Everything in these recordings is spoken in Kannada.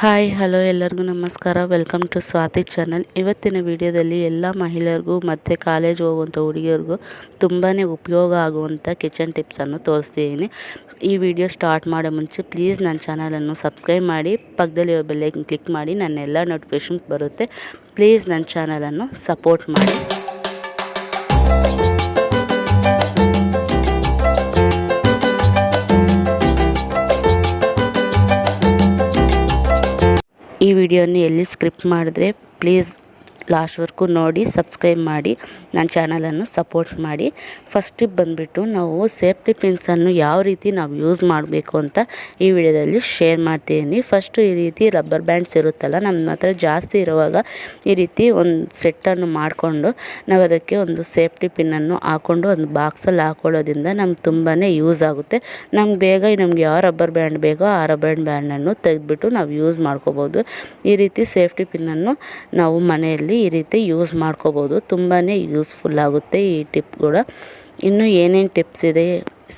ಹಾಯ್, ಹಲೋ ಎಲ್ಲರಿಗೂ ನಮಸ್ಕಾರ. ವೆಲ್ಕಮ್ ಟು ಸ್ವಾತಿ ಚಾನಲ್ ಇವತ್ತಿನ ವಿಡಿಯೋದಲ್ಲಿ ಎಲ್ಲ ಮಹಿಳೆಯರಿಗೂ ಮತ್ತು ಕಾಲೇಜ್ ಹೋಗುವಂಥ ಹುಡುಗಿಯರಿಗೂ ತುಂಬಾ ಉಪಯೋಗ ಆಗುವಂಥ ಕಿಚನ್ ಟಿಪ್ಸನ್ನು ತೋರಿಸ್ತಿದ್ದೀನಿ. ಈ ವಿಡಿಯೋ ಸ್ಟಾರ್ಟ್ ಮಾಡೋ ಮುಂಚೆ ಪ್ಲೀಸ್ ನನ್ನ ಚಾನಲನ್ನು ಸಬ್ಸ್ಕ್ರೈಬ್ ಮಾಡಿ ಪಕ್ಕದಲ್ಲಿ ಬೆಲ್ಲೈಕನ್ ಕ್ಲಿಕ್ ಮಾಡಿ ನನ್ನ ಎಲ್ಲ ನೋಟಿಫಿಕೇಷನ್ ಬರುತ್ತೆ. ಪ್ಲೀಸ್ ನನ್ನ ಚಾನಲನ್ನು ಸಪೋರ್ಟ್ ಮಾಡಿ. ವಿಡಿಯೋನ ಎಲ್ಲಿ ಸ್ಕ್ರಿಪ್ಟ್ ಮಾಡಿದ್ರೆ ಪ್ಲೀಸ್ ಲಾಸ್ಟ್ವರೆಗೂ ನೋಡಿ, ಸಬ್ಸ್ಕ್ರೈಬ್ ಮಾಡಿ, ನನ್ನ ಚಾನಲನ್ನು ಸಪೋರ್ಟ್ ಮಾಡಿ. ಫಸ್ಟಿಗೆ ಬಂದುಬಿಟ್ಟು ನಾವು ಸೇಫ್ಟಿ ಪಿನ್ಸನ್ನು ಯಾವ ರೀತಿ ನಾವು ಯೂಸ್ ಮಾಡಬೇಕು ಅಂತ ಈ ವಿಡಿಯೋದಲ್ಲಿ ಶೇರ್ ಮಾಡ್ತೀನಿ. ಫಸ್ಟು ಈ ರೀತಿ ರಬ್ಬರ್ ಬ್ಯಾಂಡ್ಸ್ ಇರುತ್ತಲ್ಲ ನಮ್ಮ ಹತ್ರ ಜಾಸ್ತಿ ಇರುವಾಗ ಈ ರೀತಿ ಒಂದು ಸೆಟ್ಟನ್ನು ಮಾಡಿಕೊಂಡು ನಾವು ಅದಕ್ಕೆ ಒಂದು ಸೇಫ್ಟಿ ಪಿನ್ನನ್ನು ಹಾಕ್ಕೊಂಡು ಒಂದು ಬಾಕ್ಸಲ್ಲಿ ಹಾಕೊಳ್ಳೋದ್ರಿಂದ ನಮ್ಗೆ ತುಂಬಾ ಯೂಸ್ ಆಗುತ್ತೆ. ನಮ್ಗೆ ಬೇಗ ನಮ್ಗೆ ಯಾವ ರಬ್ಬರ್ ಬ್ಯಾಂಡ್ ಬೇಕೋ ಆ ರಬ್ಬರ್ ಬ್ಯಾಂಡನ್ನು ತೆಗೆದುಬಿಟ್ಟು ನಾವು ಯೂಸ್ ಮಾಡ್ಕೋಬೋದು. ಈ ರೀತಿ ಸೇಫ್ಟಿ ಪಿನ್ನನ್ನು ನಾವು ಮನೆಯಲ್ಲಿ ಈ ರೀತಿ ಯೂಸ್ ಮಾಡ್ಕೋಬೋದು. ತುಂಬಾ ಯೂಸ್ಫುಲ್ ಆಗುತ್ತೆ ಈ ಟಿಪ್ ಕೂಡ. ಇನ್ನೂ ಏನೇನು ಟಿಪ್ಸ್ ಇದೆ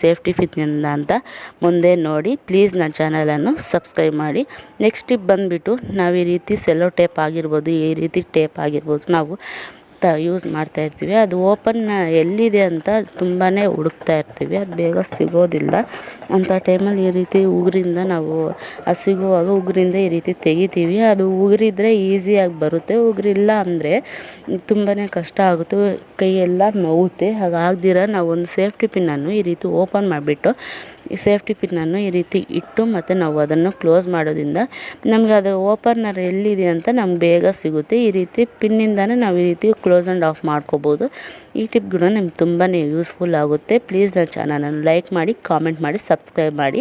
ಸೇಫ್ಟಿ ಫಿತ್ನಿಂದ ಅಂತ ಮುಂದೆ ನೋಡಿ. ಪ್ಲೀಸ್ ನನ್ನ ಚಾನಲನ್ನು ಸಬ್ಸ್ಕ್ರೈಬ್ ಮಾಡಿ. ನೆಕ್ಸ್ಟ್ ಟಿಪ್ ಬಂದುಬಿಟ್ಟು ನಾವು ಈ ರೀತಿ ಸೆಲೋ ಟೇಪ್ ಆಗಿರ್ಬೋದು, ಈ ರೀತಿ ಟೇಪ್ ಆಗಿರ್ಬೋದು, ನಾವು ತ ಯೂಸ್ ಮಾಡ್ತಾ ಇರ್ತೀವಿ. ಅದು ಓಪನ್ ಎಲ್ಲಿದೆ ಅಂತ ತುಂಬಾ ಹುಡುಕ್ತಾ ಇರ್ತೀವಿ. ಅದು ಬೇಗ ಸಿಗೋದಿಲ್ಲ. ಅಂಥ ಟೈಮಲ್ಲಿ ಈ ರೀತಿ ಉಗುರಿಂದ ನಾವು, ಅದು ಸಿಗುವಾಗ ಉಗುರಿಂದ ಈ ರೀತಿ ತೆಗಿತೀವಿ. ಅದು ಉಗುರಿದ್ರೆ ಈಸಿಯಾಗಿ ಬರುತ್ತೆ. ಉಗುರಿಲ್ಲ ಅಂದರೆ ತುಂಬಾ ಕಷ್ಟ ಆಗುತ್ತೆ. ಕೈಯೆಲ್ಲ ನೋವುತ್ತೆ ಹಾಗಾಗ್ದಿರ ನಾವು ಒಂದು ಸೇಫ್ಟಿ ಪಿನ್ನನ್ನು ಈ ರೀತಿ ಓಪನ್ ಮಾಡಿಬಿಟ್ಟು ಈ ಸೇಫ್ಟಿ ಪಿನ್ನನ್ನು ಈ ರೀತಿ ಇಟ್ಟು ಮತ್ತು ನಾವು ಅದನ್ನು ಕ್ಲೋಸ್ ಮಾಡೋದ್ರಿಂದ ನಮಗೆ ಅದು ಓಪನರ್ ಎಲ್ಲಿದೆ ಅಂತ ನಮ್ಗೆ ಬೇಗ ಸಿಗುತ್ತೆ. ಈ ರೀತಿ ಪಿನ್ನಿಂದನೇ ನಾವು ಈ ರೀತಿ ಕ್ಲೋಸ್ ಆ್ಯಂಡ್ ಆಫ್ ಮಾಡ್ಕೋಬೋದು. ಈ ಟಿಪ್ ಕೂಡ ನಿಮ್ಗೆ ತುಂಬಾ ಯೂಸ್ಫುಲ್ ಆಗುತ್ತೆ. ಪ್ಲೀಸ್ ನನ್ನ ಚಾನಲನ್ನು ಲೈಕ್ ಮಾಡಿ, ಕಾಮೆಂಟ್ ಮಾಡಿ, ಸಬ್ಸ್ಕ್ರೈಬ್ ಮಾಡಿ.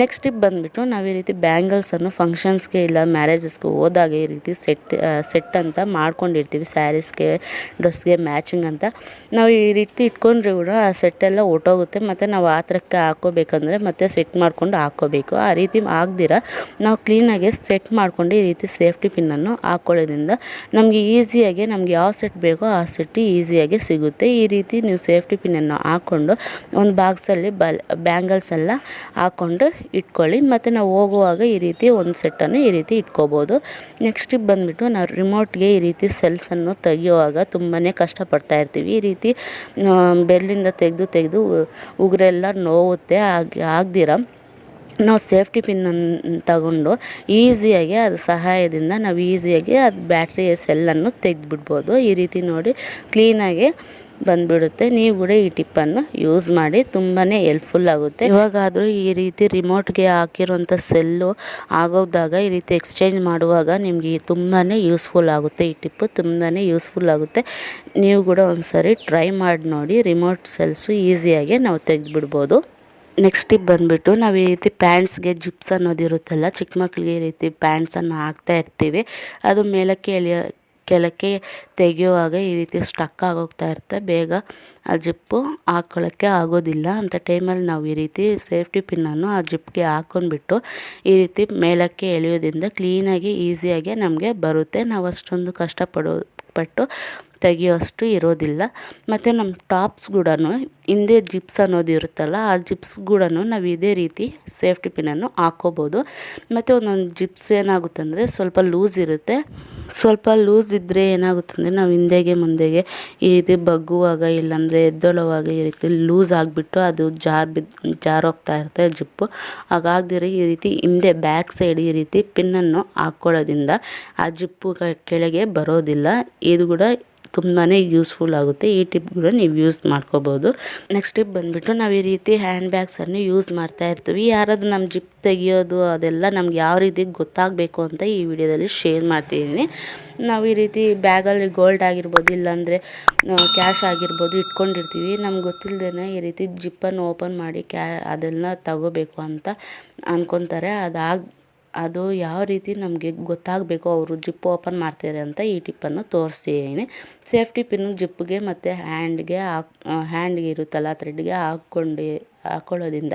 ನೆಕ್ಸ್ಟ್ ಟಿಪ್ ಬಂದುಬಿಟ್ಟು ನಾವು ಈ ರೀತಿ ಬ್ಯಾಂಗಲ್ಸನ್ನು ಫಂಕ್ಷನ್ಸ್ಗೆ ಇಲ್ಲ ಮ್ಯಾರೇಜಸ್ಗೆ ಹೋದಾಗ ಈ ರೀತಿ ಸೆಟ್ ಸೆಟ್ ಅಂತ ಮಾಡ್ಕೊಂಡಿರ್ತೀವಿ. ಸ್ಯಾರೀಸ್ಗೆ, ಡ್ರೆಸ್ಗೆ ಮ್ಯಾಚಿಂಗ್ ಅಂತ. ನಾವು ಈ ರೀತಿ ಇಟ್ಕೊಂಡ್ರೆ ಕೂಡ ಆ ಸೆಟ್ಟೆಲ್ಲ ಹೊರ್ಟೋಗುತ್ತೆ ಮತ್ತು ನಾವು ಆ ಥರಕ್ಕೆ ಹಾಕ್ಕೋಬೇಕಂದ್ರೆ ಮತ್ತೆ ಸೆಟ್ ಮಾಡಿಕೊಂಡು ಹಾಕ್ಕೋಬೇಕು. ಆ ರೀತಿ ಆಗದಿರ ನಾವು ಕ್ಲೀನಾಗಿ ಸೆಟ್ ಮಾಡಿಕೊಂಡು ಈ ರೀತಿ ಸೇಫ್ಟಿ ಪಿನ್ನನ್ನು ಹಾಕ್ಕೊಳ್ಳೋದ್ರಿಂದ ನಮಗೆ ಈಸಿಯಾಗಿ ನಮ್ಗೆ ಯಾವ ಸೆಟ್ ಬೇಕೋ ಆ ಸೆಟ್ ಈಸಿಯಾಗಿ ಸಿಗುತ್ತೆ. ಈ ರೀತಿ ನೀವು ಸೇಫ್ಟಿ ಪಿನ್ನನ್ನು ಹಾಕ್ಕೊಂಡು ಒಂದು ಬಾಕ್ಸಲ್ಲಿ ಬಲ್ ಬ್ಯಾಂಗಲ್ಸ್ ಎಲ್ಲ ಹಾಕ್ಕೊಂಡು ಇಟ್ಕೊಳ್ಳಿ. ಮತ್ತು ನಾವು ಹೋಗುವಾಗ ಈ ರೀತಿ ಒಂದು ಸೆಟ್ಟನ್ನು ಈ ರೀತಿ ಇಟ್ಕೋಬೋದು. ನೆಕ್ಸ್ಟ್ ಬಂದುಬಿಟ್ಟು ನಾವು ರಿಮೋಟ್ಗೆ ಈ ರೀತಿ ಸೆಲ್ಸನ್ನು ತೆಗಿಯುವಾಗ ತುಂಬಾ ಕಷ್ಟಪಡ್ತಾ ಇರ್ತೀವಿ. ಈ ರೀತಿ ಬೆಲ್ಲಿಂದ ತೆಗೆದು ತೆಗೆದು ಉಗುರೆಲ್ಲ ನೋವುತ್ತೆ. ಆಗಿ ಆಗದಿರ, ನಾವು ಸೇಫ್ಟಿ ಪಿನ್ನನ್ನು ತಗೊಂಡು ಈಸಿಯಾಗಿ ಅದು ಸಹಾಯದಿಂದ ನಾವು ಈಸಿಯಾಗಿ ಅದು ಬ್ಯಾಟ್ರಿಯ ಸೆಲ್ಲನ್ನು ತೆಗೆದುಬಿಡ್ಬೋದು. ಈ ರೀತಿ ನೋಡಿ ಕ್ಲೀನಾಗಿ ಬಂದ್ಬಿಡುತ್ತೆ. ನೀವು ಕೂಡ ಈ ಟಿಪ್ಪನ್ನು ಯೂಸ್ ಮಾಡಿ ತುಂಬಾ ಹೆಲ್ಪ್ಫುಲ್ ಆಗುತ್ತೆ. ಇವಾಗಾದರೂ ಈ ರೀತಿ ರಿಮೋಟ್ಗೆ ಹಾಕಿರೋಂಥ ಸೆಲ್ಲು ಆಗೋದಾಗ ಈ ರೀತಿ ಎಕ್ಸ್ಚೇಂಜ್ ಮಾಡುವಾಗ ನಿಮಗೆ ತುಂಬಾ ಯೂಸ್ಫುಲ್ ಆಗುತ್ತೆ. ಈ ಟಿಪ್ಪು ತುಂಬಾ ಯೂಸ್ಫುಲ್ ಆಗುತ್ತೆ. ನೀವು ಕೂಡ ಒಂದು ಟ್ರೈ ಮಾಡಿ ನೋಡಿ ರಿಮೋಟ್ ಸೆಲ್ಸು ಈಸಿಯಾಗಿ ನಾವು ತೆಗೆದುಬಿಡ್ಬೋದು. ನೆಕ್ಸ್ಟ್ ಟಿಪ್ ಬಂದುಬಿಟ್ಟು ನಾವು ಈ ರೀತಿ ಪ್ಯಾಂಟ್ಸ್ಗೆ ಜಿಪ್ಸ್ ಅನ್ನೋದು ಇರುತ್ತಲ್ಲ, ಚಿಕ್ಕ ಮಕ್ಕಳಿಗೆ ಈ ರೀತಿ ಪ್ಯಾಂಟ್ಸನ್ನು ಹಾಕ್ತಾ ಇರ್ತೀವಿ. ಅದು ಮೇಲಕ್ಕೆ ಎಳೆಯೋ, ಕೆಳಕ್ಕೆ ತೆಗೆಯುವಾಗ ಈ ರೀತಿ ಸ್ಟಕ್ ಆಗೋಗ್ತಾ ಇರುತ್ತೆ. ಬೇಗ ಆ ಜಿಪ್ಪು ಹಾಕ್ಕೊಳ್ಳೋಕ್ಕೆ ಆಗೋದಿಲ್ಲ. ಅಂಥ ಟೈಮಲ್ಲಿ ನಾವು ಈ ರೀತಿ ಸೇಫ್ಟಿ ಪಿನ್ನನ್ನು ಆ ಜಿಪ್ಗೆ ಹಾಕ್ಕೊಂಡ್ಬಿಟ್ಟು ಈ ರೀತಿ ಮೇಲಕ್ಕೆ ಎಳೆಯೋದ್ರಿಂದ ಕ್ಲೀನಾಗಿ ಈಸಿಯಾಗಿ ನಮಗೆ ಬರುತ್ತೆ. ನಾವು ಅಷ್ಟೊಂದು ಕಷ್ಟಪಡೋ, ಪಟ್ಟು ತೆಗಿಯೋಷ್ಟು ಇರೋದಿಲ್ಲ. ಮತ್ತು ನಮ್ಮ ಟಾಪ್ಸ್ ಕೂಡ ಹಿಂದೆ ಜಿಪ್ಸ್ ಅನ್ನೋದು ಇರುತ್ತಲ್ಲ, ಆ ಜಿಪ್ಸ್ ಕೂಡ ನಾವು ಇದೇ ರೀತಿ ಸೇಫ್ಟಿ ಪಿನ್ನನ್ನು ಹಾಕ್ಕೋಬೋದು ಮತ್ತು ಒಂದೊಂದು ಜಿಪ್ಸ್ ಏನಾಗುತ್ತಂದರೆ ಸ್ವಲ್ಪ ಲೂಸ್ ಇರುತ್ತೆ. ಸ್ವಲ್ಪ ಲೂಸ್ ಇದ್ದರೆ ಏನಾಗುತ್ತೆ ಅಂದರೆ ನಾವು ಹಿಂದೆಗೆ ಮುಂದೆಗೆ ಈ ರೀತಿ ಬಗ್ಗುವಾಗ ಇಲ್ಲಾಂದರೆ ಎದ್ದೊಳುವಾಗ ಈ ರೀತಿ ಲೂಸ್ ಆಗಿಬಿಟ್ಟು ಅದು ಜಾರ್ ಬಿದ್ದು ಜಾರೋಗ್ತಾ ಇರುತ್ತೆ ಜಿಪ್ಪು. ಹಾಗಾಗದಿರೋ ಈ ರೀತಿ ಹಿಂದೆ ಬ್ಯಾಕ್ ಸೈಡ್ ಈ ರೀತಿ ಪಿನ್ನನ್ನು ಹಾಕ್ಕೊಳ್ಳೋದ್ರಿಂದ ಆ ಜಿಪ್ಪು ಕೆಳಗೆ ಬರೋದಿಲ್ಲ. ಇದು ಕೂಡ ತುಂಬಾ ಯೂಸ್ಫುಲ್ ಆಗುತ್ತೆ. ಈ ಟಿಪ್ಗಳು ನೀವು ಯೂಸ್ ಮಾಡ್ಕೋಬೋದು. ನೆಕ್ಸ್ಟ್ ಟಿಪ್ ಬಂದುಬಿಟ್ಟು ನಾವು ಈ ರೀತಿ ಹ್ಯಾಂಡ್ ಬ್ಯಾಗ್ಸನ್ನು ಯೂಸ್ ಮಾಡ್ತಾ ಇರ್ತೀವಿ. ಯಾರಾದರೂ ನಮ್ಮ ಜಿಪ್ ತೆಗಿಯೋದು, ಅದೆಲ್ಲ ನಮ್ಗೆ ಯಾವ ರೀತಿ ಗೊತ್ತಾಗಬೇಕು ಅಂತ ಈ ವಿಡಿಯೋದಲ್ಲಿ ಶೇರ್ ಮಾಡ್ತಿದ್ದೀನಿ. ನಾವು ಈ ರೀತಿ ಬ್ಯಾಗಲ್ಲಿ ಗೋಲ್ಡ್ ಆಗಿರ್ಬೋದು, ಇಲ್ಲಾಂದರೆ ಕ್ಯಾಶ್ ಆಗಿರ್ಬೋದು ಇಟ್ಕೊಂಡಿರ್ತೀವಿ. ನಮ್ಗೆ ಗೊತ್ತಿಲ್ಲದೇ ಈ ರೀತಿ ಜಿಪ್ಪನ್ನು ಓಪನ್ ಮಾಡಿ ಕ್ಯಾ, ಅದೆಲ್ಲ ತಗೋಬೇಕು ಅಂತ ಅಂದ್ಕೊತಾರೆ ಅದಾಗಿ ಅದು ಯಾವ ರೀತಿ ನಮಗೆ ಗೊತ್ತಾಗಬೇಕು ಅವರು ಜಿಪ್ ಓಪನ್ ಮಾಡ್ತಾರೆ ಅಂತ ಈ ಟಿಪ್ಪನ್ನು ತೋರಿಸ್ತೀನಿ ಸೇಫ್ಟಿ ಪಿನ್ನು ಜಿಪ್ಗೆ ಮತ್ತು ಹ್ಯಾಂಡ್ಗೆ ಹಾಕ್ ಹ್ಯಾಂಡ್ಗೆ ಇರುತ್ತಲ್ಲ, ಥ್ರೆಡ್ಗೆ ಹಾಕ್ಕೊಂಡು, ಹಾಕೊಳ್ಳೋದ್ರಿಂದ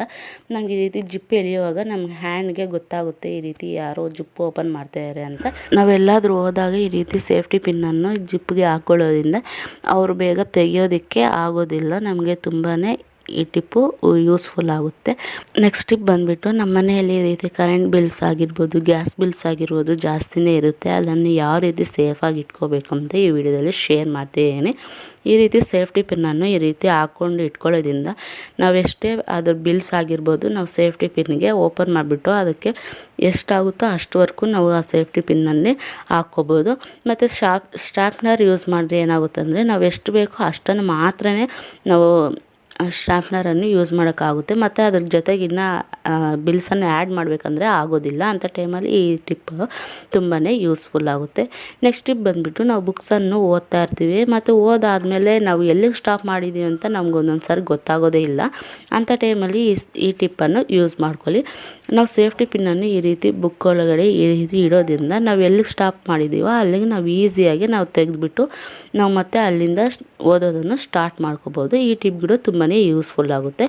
ನಮ್ಗೆ ಈ ರೀತಿ ಜಿಪ್ ಎಳೆಯುವಾಗ ನಮ್ಗೆ ಹ್ಯಾಂಡ್ಗೆ ಗೊತ್ತಾಗುತ್ತೆ ಈ ರೀತಿ ಯಾರೋ ಜಿಪ್ ಓಪನ್ ಮಾಡ್ತಾಯಿದ್ದಾರೆ ಅಂತ. ನಾವೆಲ್ಲಾದರೂ ಹೋದಾಗ ಈ ರೀತಿ ಸೇಫ್ಟಿ ಪಿನ್ನನ್ನು ಜಿಪ್ಗೆ ಹಾಕ್ಕೊಳ್ಳೋದ್ರಿಂದ ಅವರು ಬೇಗ ತೆಗೆಯೋದಕ್ಕೆ ಆಗೋದಿಲ್ಲ. ನಮಗೆ ತುಂಬಾ ಈ ಟಿಪ್ಪು ಯೂಸ್ಫುಲ್ ಆಗುತ್ತೆ. ನೆಕ್ಸ್ಟ್ ಟಿಪ್ ಬಂದುಬಿಟ್ಟು ನಮ್ಮ ಮನೆಯಲ್ಲಿ ರೀತಿ ಕರೆಂಟ್ ಬಿಲ್ಸ್ ಆಗಿರ್ಬೋದು, ಗ್ಯಾಸ್ ಬಿಲ್ಸ್ ಆಗಿರ್ಬೋದು ಜಾಸ್ತಿನೇ ಇರುತ್ತೆ. ಅದನ್ನು ಯಾವ ರೀತಿ ಸೇಫಾಗಿ ಇಟ್ಕೋಬೇಕು ಅಂತ ಈ ವಿಡಿಯೋದಲ್ಲಿ ಶೇರ್ ಮಾಡ್ತಿದ್ದೀನಿ. ಈ ರೀತಿ ಸೇಫ್ಟಿ ಪಿನ್ನನ್ನು ಈ ರೀತಿ ಹಾಕ್ಕೊಂಡು ಇಟ್ಕೊಳ್ಳೋದ್ರಿಂದ ನಾವೆಷ್ಟೇ ಅದ್ರ ಬಿಲ್ಸ್ ಆಗಿರ್ಬೋದು, ನಾವು ಸೇಫ್ಟಿ ಪಿನ್ಗೆ ಓಪನ್ ಮಾಡಿಬಿಟ್ಟು ಅದಕ್ಕೆ ಎಷ್ಟಾಗುತ್ತೋ ಅಷ್ಟುವರೆಗೂ ನಾವು ಆ ಸೇಫ್ಟಿ ಪಿನ್ನನ್ನೇ ಹಾಕ್ಕೋಬೋದು. ಮತ್ತು ಶಾಪ್ ಸ್ಟ್ಯಾಪ್ನರ್ ಯೂಸ್ ಮಾಡಿದ್ರೆ ಏನಾಗುತ್ತೆ ಅಂದರೆ ನಾವು ಎಷ್ಟು ಬೇಕೋ ಅಷ್ಟನ್ನು ಮಾತ್ರನೇ ನಾವು ಶಾರ್ಪ್ನರನ್ನು ಯೂಸ್ ಮಾಡೋಕ್ಕಾಗುತ್ತೆ. ಮತ್ತು ಅದ್ರ ಜೊತೆಗೆ ಇನ್ನು ಬಿಲ್ಸನ್ನು ಆ್ಯಡ್ ಮಾಡಬೇಕಂದ್ರೆ ಆಗೋದಿಲ್ಲ. ಅಂಥ ಟೈಮಲ್ಲಿ ಈ ಟಿಪ್ ತುಂಬಾ ಯೂಸ್ಫುಲ್ ಆಗುತ್ತೆ. ನೆಕ್ಸ್ಟ್ ಟಿಪ್ ಬಂದುಬಿಟ್ಟು ನಾವು ಬುಕ್ಸನ್ನು ಓದ್ತಾ ಇರ್ತೀವಿ. ಮತ್ತು ಓದಾದಮೇಲೆ ನಾವು ಎಲ್ಲಿಗೆ ಸ್ಟಾಪ್ ಮಾಡಿದ್ದೀವಿ ಅಂತ ನಮ್ಗೆ ಒಂದೊಂದು ಸಾರಿ ಗೊತ್ತಾಗೋದೇ ಇಲ್ಲ. ಅಂಥ ಟೈಮಲ್ಲಿ ಈ ಈ ಟಿಪ್ಪನ್ನು ಯೂಸ್ ಮಾಡ್ಕೊಳ್ಳಿ. ನಾವು ಸೇಫ್ಟಿ ಪಿನ್ನನ್ನು ಈ ರೀತಿ ಬುಕ್ ಒಳಗಡೆ ಈ ರೀತಿ ಇಡೋದ್ರಿಂದ ನಾವು ಎಲ್ಲಿಗೆ ಸ್ಟಾಪ್ ಮಾಡಿದ್ದೀವೋ ಅಲ್ಲಿಗೆ ನಾವು ಈಸಿಯಾಗಿ ನಾವು ತೆಗೆದುಬಿಟ್ಟು ನಾವು ಮತ್ತೆ ಅಲ್ಲಿಂದ ಓದೋದನ್ನು ಸ್ಟಾರ್ಟ್ ಮಾಡ್ಕೋಬೋದು. ಈ ಟಿಪ್ ಕೂಡ ತುಂಬಾ ಯೂಸ್ಫುಲ್ ಆಗುತ್ತೆ.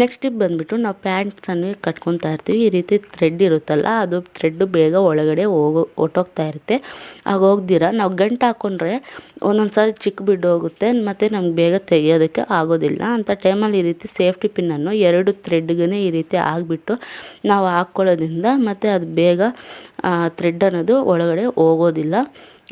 ನೆಕ್ಸ್ಟ್ ಟಿಪ್ ಬಂದುಬಿಟ್ಟು ನಾವು ಪ್ಯಾಂಟ್ಸನ್ನು ಕಟ್ಕೊತಾ ಇರ್ತೀವಿ. ಈ ರೀತಿ ಥ್ರೆಡ್ ಇರುತ್ತಲ್ಲ, ಅದು ಥ್ರೆಡ್ಡು ಬೇಗ ಒಳಗಡೆ ಹೋಗೋ ಹೊಟ್ಟೋಗ್ತಾ ಇರುತ್ತೆ. ಆಗ ಹೋಗ್ದಿರ? ನಾವು ಗಂಟು ಹಾಕ್ಕೊಂಡ್ರೆ ಒಂದೊಂದು ಸಾರಿ ಚಿಕ್ಕ ಬಿದ್ದು ಹೋಗುತ್ತೆ. ಮತ್ತು ನಮ್ಗೆ ಬೇಗ ತೆಗೆಯೋದಕ್ಕೆ ಆಗೋದಿಲ್ಲ. ಅಂಥ ಟೈಮಲ್ಲಿ ಈ ರೀತಿ ಸೇಫ್ಟಿ ಪಿನ್ನನ್ನು ಎರಡು ಥ್ರೆಡ್ಗೇ ಈ ರೀತಿ ಆಗಿಬಿಟ್ಟು ನಾವು ಹಾಕ್ಕೊಳ್ಳೋದ್ರಿಂದ ಮತ್ತು ಅದು ಬೇಗ ಥ್ರೆಡ್ ಅನ್ನೋದು ಒಳಗಡೆ ಹೋಗೋದಿಲ್ಲ.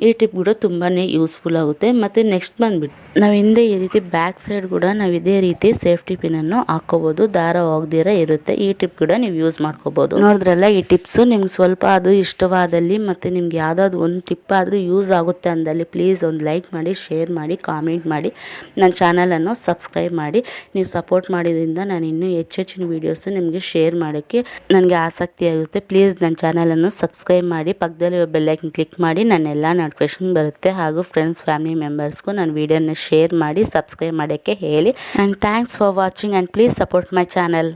ಈ ಟಿಪ್ ಕೂಡ ತುಂಬಾ ಯೂಸ್ಫುಲ್ ಆಗುತ್ತೆ. ಮತ್ತು ನೆಕ್ಸ್ಟ್ ಬಂದುಬಿಟ್ಟು ನಾವು ಹಿಂದೆ ಈ ರೀತಿ ಬ್ಯಾಕ್ ಸೈಡ್ ಕೂಡ ನಾವು ಇದೇ ರೀತಿ ಸೇಫ್ಟಿ ಪಿನನ್ನು ಹಾಕ್ಕೋಬೋದು ದಾರ ಹೋಗ್ದಿರ ಇರುತ್ತೆ. ಈ ಟಿಪ್ ಕೂಡ ನೀವು ಯೂಸ್ ಮಾಡ್ಕೋಬೋದು. ನೋಡಿದ್ರಲ್ಲ, ಈ ಟಿಪ್ಸು ನಿಮ್ಗೆ ಸ್ವಲ್ಪ ಅದು ಇಷ್ಟವಾದಲ್ಲಿ ಮತ್ತು ನಿಮ್ಗೆ ಯಾವುದಾದ್ರು ಒಂದು ಟಿಪ್ ಆದರೂ ಯೂಸ್ ಆಗುತ್ತೆ ಅಂದಲ್ಲಿ ಪ್ಲೀಸ್ ಒಂದು ಲೈಕ್ ಮಾಡಿ ಶೇರ್ ಮಾಡಿ ಕಾಮೆಂಟ್ ಮಾಡಿ. ನನ್ನ ಚಾನಲನ್ನು ಸಬ್ಸ್ಕ್ರೈಬ್ ಮಾಡಿ. ನೀವು ಸಪೋರ್ಟ್ ಮಾಡಿದ್ರಿಂದ ನಾನು ಇನ್ನೂ ಹೆಚ್ಚು ಹೆಚ್ಚಿನ ವೀಡಿಯೋಸು ನಿಮಗೆ ಶೇರ್ ಮಾಡೋಕ್ಕೆ ನನಗೆ ಆಸಕ್ತಿ ಆಗುತ್ತೆ ಪ್ಲೀಸ್ ನನ್ನ ಚಾನಲನ್ನು ಸಬ್ಸ್ಕ್ರೈಬ್ ಮಾಡಿ, ಪಕ್ಕದಲ್ಲಿ ಬೆಲ್ಲೈಕನ್ ಕ್ಲಿಕ್ ಮಾಡಿ ನನ್ನೆಲ್ಲ ನೋಟಿಫಿಕೇಶನ್ ಬರುತ್ತೆ. ಹಾಗೂ ಫ್ರೆಂಡ್ಸ್ ಫ್ಯಾಮಿಲಿ ಮೆಂಬರ್ಸ್ಗೂ ನನ್ನ ವೀಡಿಯೋನ ಶೇರ್ ಮಾಡಿ ಸಬ್ಸ್ಕ್ರೈಬ್ ಮಾಡೋಕ್ಕೆ ಹೇಳಿ. And thanks for watching and please support my channel